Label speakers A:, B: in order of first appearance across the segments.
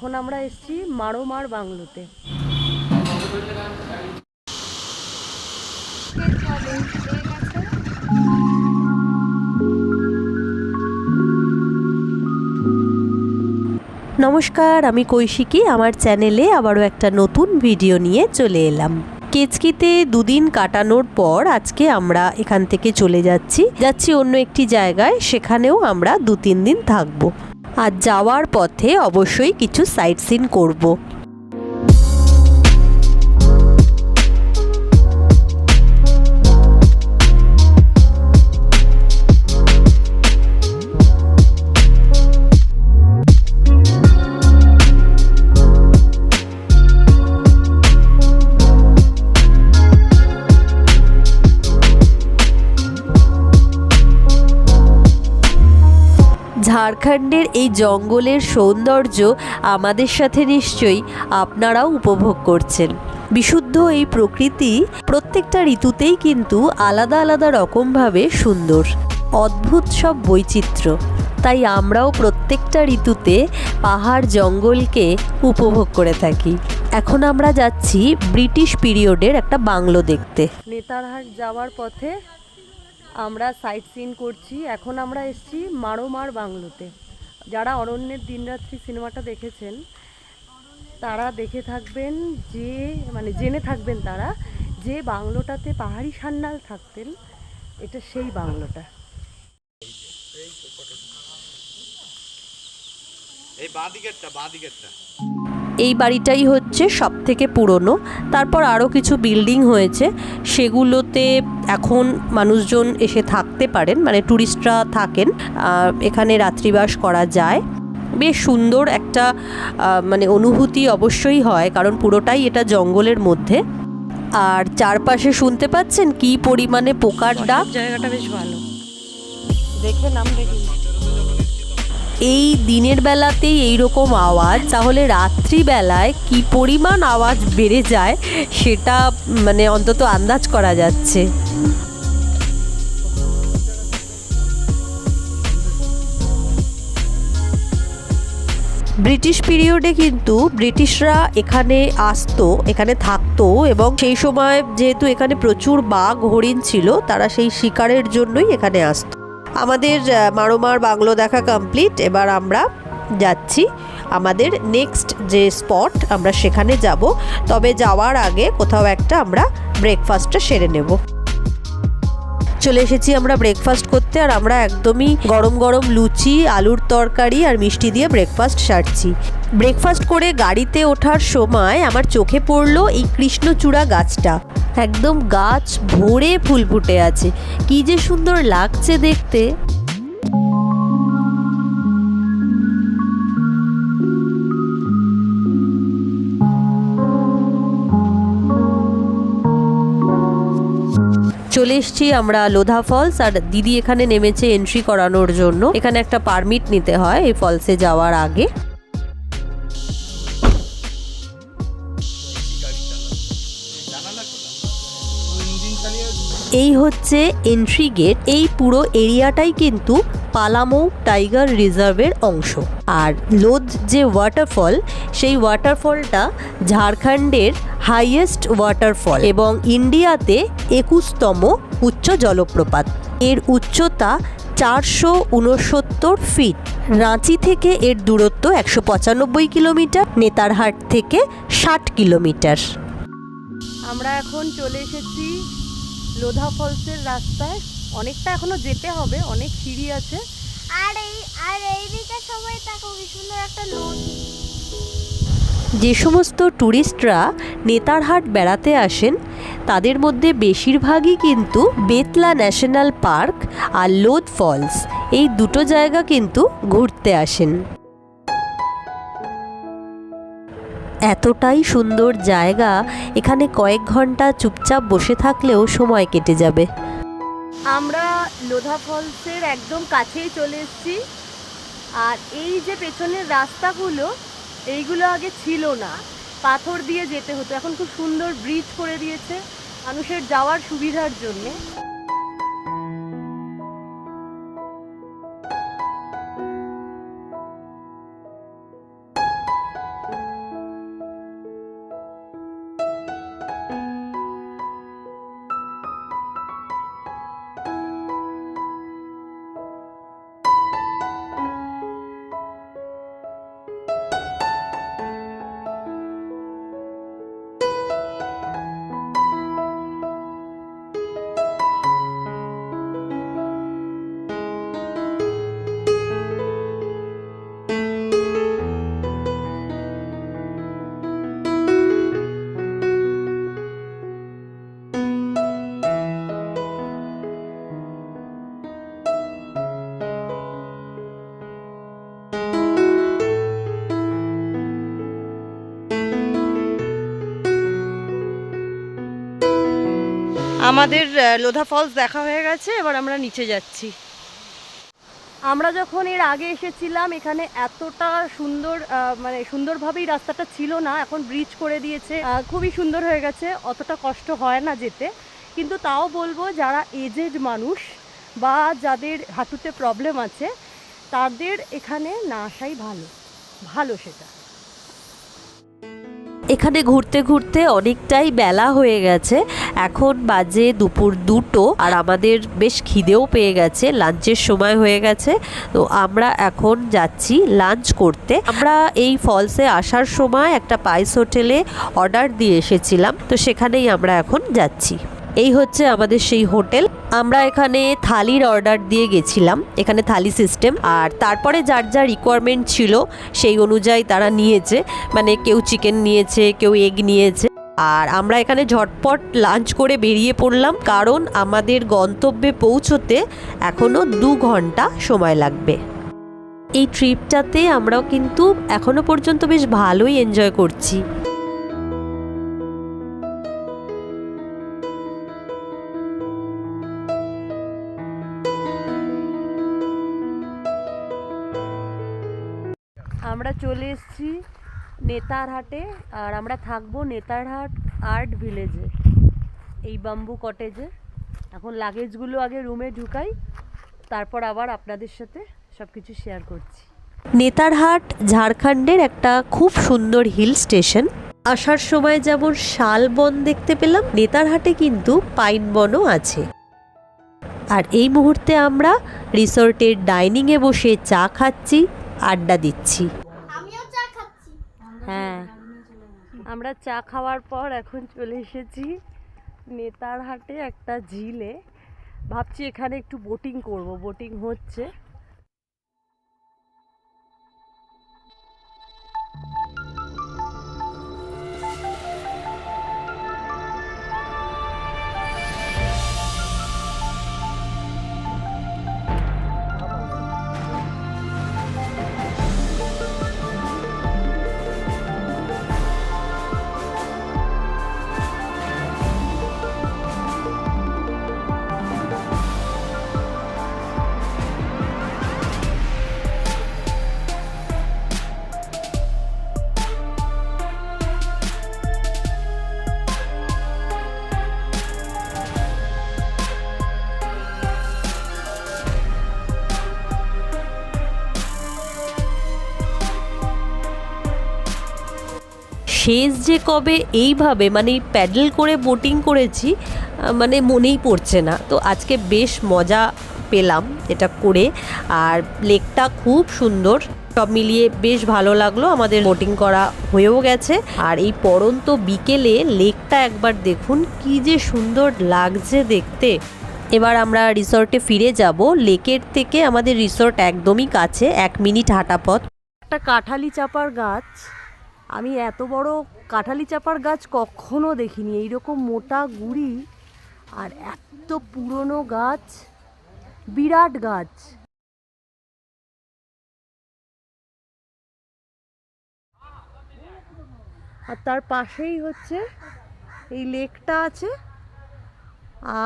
A: এখন আমরা এসেছি মারোমার বাংলোতে। নমস্কার, আমি কৈশিকী। আমার চ্যানেলে আবারও একটা নতুন ভিডিও নিয়ে চলে এলাম। কেচকিতে দুদিন কাটানোর পর আজকে আমরা এখান থেকে চলে যাচ্ছি। যাচ্ছি অন্য একটি জায়গায়, সেখানেও আমরা দু তিন দিন থাকব। আর যাওয়ার পথে অবশ্যই কিছু সাইট সিন করব। ঝাড়খণ্ডের এই জঙ্গলের সৌন্দর্য আমাদের সাথে নিশ্চয়ই আপনারাও উপভোগ করছেন। বিশুদ্ধ এই প্রকৃতি প্রত্যেকটা ঋতুতেই কিন্তু আলাদা আলাদা রকমভাবে সুন্দর, অদ্ভুত সব বৈচিত্র্য। তাই আমরাও প্রত্যেকটা ঋতুতে পাহাড় জঙ্গলকে উপভোগ করে থাকি। এখন আমরা যাচ্ছি ব্রিটিশ পিরিয়ডের একটা বাংলো দেখতে। নেতারহাট যাওয়ার পথে আমরা সাইট সিন করছি। এখন আমরা এসেছি মারোমার বাংলোতে। যারা অরণ্যের দিনরাত্রি সিনেমাটা দেখেছেন, তারা দেখে থাকবেন যে মানে জেনে থাকবেন তারা যে বাংলোটাতে পাহাড়ি সান্যাল থাকতেন, এটা সেই বাংলোটা।
B: এই বাঁ দিকেরটা।
A: এই বাড়িটাই হচ্ছে সব থেকে পুরনো। তারপর আরও কিছু বিল্ডিং হয়েছে। সেগুলোতে এখন মানুষজন এসে থাকতে পারেন মানে ট্যুরিস্টরা থাকেন। এখানে রাত্রিবাস করা যায়। বেশ সুন্দর একটা মানে অনুভূতি অবশ্যই হয়, কারণ পুরোটাই এটা জঙ্গলের মধ্যে। আর চারপাশে শুনতে পাচ্ছেন কি পরিমাণে পোকার ডাক?
C: জায়গাটা বেশ ভালো। দেখে নাম দেখি
A: এই দিনের বেলাতেই এই রকম আওয়াজ, তাহলে রাত্রিবেলায় কি পরিমাণ আওয়াজ বেড়ে যায় সেটা মানে অন্তত আন্দাজ করা যাচ্ছে। ব্রিটিশ পিরিয়ডে কিন্তু ব্রিটিশরা এখানে আসতো, এখানে থাকতো এবং সেই সময় যেহেতু এখানে প্রচুর বাঘ, হরিণ ছিল, তারা সেই শিকারের জন্যই এখানে আসতো। আমাদের মারোমার বাংলো দেখা কমপ্লিট এবার আমরা যাচ্ছি আমাদের নেক্সট যে স্পট আমরা সেখানে যাব। তবে যাওয়ার আগে কোথাও একটা আমরা ব্রেকফাস্টটা সেরে নেব। চলে এসেছি আমরা ব্রেকফাস্ট করতে আর আমরা একদমই গরম গরম লুচি, আলুর তরকারি আর মিষ্টি দিয়ে ব্রেকফাস্ট সারছি। ব্রেকফাস্ট করে গাড়িতে ওঠার সময় আমার চোখে পড়ল এই কৃষ্ণচূড়া গাছটা। একদম গাছ ভরে ফুল ফুটে আছে। কি যে সুন্দর লাগছে দেখতে। চলে এসছি আমরা লোধা ফলস, আর দিদি এখানে নেমেছে এন্ট্রি করানোর জন্য। এখানে একটা পারমিট নিতে হয় এই ফলসে যাওয়ার আগে। এই হচ্ছে এন্ট্রি গেট এই পুরো এরিয়াটাই কিন্তু পালামৌ টাইগার রিজার্ভের অংশ। আর লোদ যে ওয়াটারফল সেই ওয়াটারফলটা ঝাড়খণ্ডের হাইয়েস্ট ওয়াটারফল এবং ইন্ডিয়াতে একুশতম উচ্চ জলপ্রপাত। এর উচ্চতা চারশো উনসত্তর ফিট রাঁচি থেকে এর দূরত্ব একশো পঁচানব্বই কিলোমিটার, নেতারহাট থেকে ষাট কিলোমিটার। আমরা এখন চলে এসেছি লোধা ফলসের রাস্তায়। অনেকটা এখনও যেতে হবে অনেক সিঁড়ি আছে।
D: আর এই আর এইদিকে সবাই দেখো কি সুন্দর একটা নদী
A: যে সমস্ত ট্যুরিস্টরা নেতারহাট বেড়াতে আসেন তাদের মধ্যে বেশিরভাগই কিন্তু বেতলা ন্যাশনাল পার্ক আর লোদ ফলস। এই দুটো জায়গা কিন্তু ঘুরতে আসেন। এতটাই সুন্দর জায়গা, এখানে কয়েক ঘণ্টা চুপচাপ বসে থাকলেও সময় কেটে যাবে। আমরা লোধা ফলসের একদম কাছেই চলে এসেছি। আর এই যে পেছনের রাস্তাগুলো, এইগুলো আগে ছিল না। পাথর দিয়ে যেতে হতো। এখন খুব সুন্দর ব্রিজ করে দিয়েছে মানুষের যাওয়ার সুবিধার জন্যে।
C: আমাদের লোধা ফলস দেখা হয়ে গেছে, এবার আমরা নিচে যাচ্ছি। আমরা যখন এর আগে এসেছিলাম, এখানে এতটা সুন্দর মানে সুন্দরভাবেই রাস্তাটা ছিল না, এখন ব্রিজ করে দিয়েছে। খুবই সুন্দর হয়ে গেছে, অতটা কষ্ট হয় না যেতে। কিন্তু তাও বলব, যারা এজেড মানুষ বা যাদের হাঁটুতে প্রবলেম আছে, তাদের এখানে না আসাই ভালো। ভালো সেটা।
A: এখানে ঘুরতে ঘুরতে অনেকটাই বেলা হয়ে গেছে। এখন বাজে দুপুর দুটো আর আমাদের বেশ খিদেও পেয়ে গেছে, লাঞ্চের সময় হয়ে গেছে। তো আমরা এখন যাচ্ছি লাঞ্চ করতে। আমরা এই ফলসে আসার সময় একটা পাইস হোটেলে অর্ডার দিয়ে এসেছিলাম, তো সেখানেই আমরা এখন যাচ্ছি। এই হচ্ছে আমাদের সেই হোটেল। আমরা এখানে থালির অর্ডার দিয়ে গেছিলাম। এখানে থালি সিস্টেম আর তারপরে যার যা রিকোয়ারমেন্ট ছিল, সেই অনুযায়ী তারা নিয়েছে। মানে কেউ চিকেন নিয়েছে, কেউ এগ নিয়েছে। আর আমরা এখানে ঝটপট লাঞ্চ করে বেরিয়ে পড়লাম। কারণ আমাদের গন্তব্যে পৌঁছতে এখনও দু ঘণ্টা সময় লাগবে। এই ট্রিপটাতে আমরাও কিন্তু এখনও পর্যন্ত বেশ ভালোই এনজয় করছি।
C: নেতারহাটে আর আমরা থাকব নেতারহাট আর্ট ভিলেজে, এই বাম্বু কটেজে। এখন লাগেজগুলো আগে রুমে ঢুকাই, তারপর আবার আপনাদের সাথে সব কিছু শেয়ার করছি।
A: নেতারহাট ঝাড়খণ্ডের একটা খুব সুন্দর হিল স্টেশন। আসার সময় যেমন শালবন দেখতে পেলাম নেতারহাটে কিন্তু পাইন বনও আছে। আর এই মুহূর্তে আমরা রিসর্টের ডাইনিংয়ে বসে চা খাচ্ছি, আড্ডা দিচ্ছি
D: আমিও চা খাচ্ছি
C: হ্যাঁ আমরা চা খাওয়ার পর এখন চলে এসেছি নেতারহাটে একটা ঝিলে। ভাবছি এখানে একটু বোটিং করব। বোটিং হচ্ছে।
A: শেষ যে কবে এইভাবে মানে প্যাডেল করে বোটিং করেছি মানে মনেই পড়ছে না। তো আজকে বেশ মজা পেলাম এটা করে। আর লেকটা খুব সুন্দর, সব মিলিয়ে বেশ ভালো লাগল। আমাদের বোটিং করা হয়েও গেছে। আর এই পরন্ত বিকেলে লেকটা একবার দেখুন, কি যে সুন্দর লাগছে দেখতে। এবার আমরা রিসর্টে ফিরে যাব। লেকের থেকে আমাদের রিসর্ট একদমই কাছে, এক মিনিট হাঁটা পথ
C: একটা কাঁঠালি চাপার গাছ। আমি এত বড় কাঁঠালি চাপার গাছ কখনো দেখিনি, এইরকম মোটা গুড়ি আর এত পুরনো গাছ, বিরাট গাছ। আর তার পাশেই হচ্ছে এই লেকটা আছে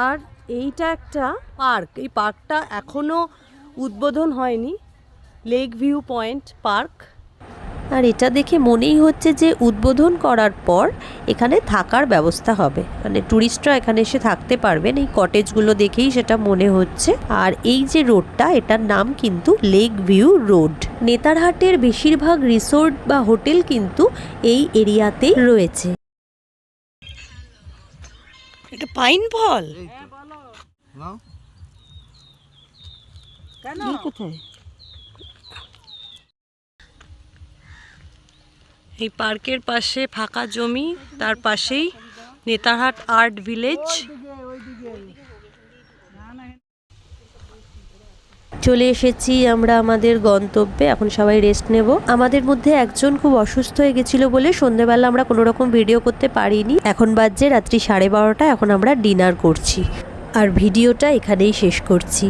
C: আর এইটা একটা পার্ক। এই পার্কটা এখনও উদ্বোধন হয়নি, লেক ভিউ পয়েন্ট পার্ক।
A: আর এটা দেখে মনেই হচ্ছে যে উদ্বোধন করার পর এখানে থাকার ব্যবস্থা হবে। মানে ট্যুরিস্টরা এখানে এসে থাকতে পারবেন এই কটেজগুলো দেখেই সেটা মনে হচ্ছে। আর এই যে রোডটা এটার নাম কিন্তু লেক ভিউ রোড নেতারহাটের বেশিরভাগ রিসোর্ট বা হোটেল কিন্তু এই এরিয়াতেই রয়েছে।
C: এটা পাইন ফল? কোথায়? এই পার্কের পাশে ফাঁকা জমি, তার পাশেই নেতারহাট আর্ট ভিলেজ।
A: চলে এসেছি আমরা আমাদের গন্তব্যে, এখন সবাই রেস্ট নেব। আমাদের মধ্যে একজন খুব অসুস্থ হয়ে গেছিল বলে সন্ধেবেলা আমরা কোনো রকম ভিডিও করতে পারিনি। এখন বাজছে রাত্রি সাড়ে বারোটা, এখন আমরা ডিনার করছি। আর ভিডিওটা এখানেই শেষ করছি।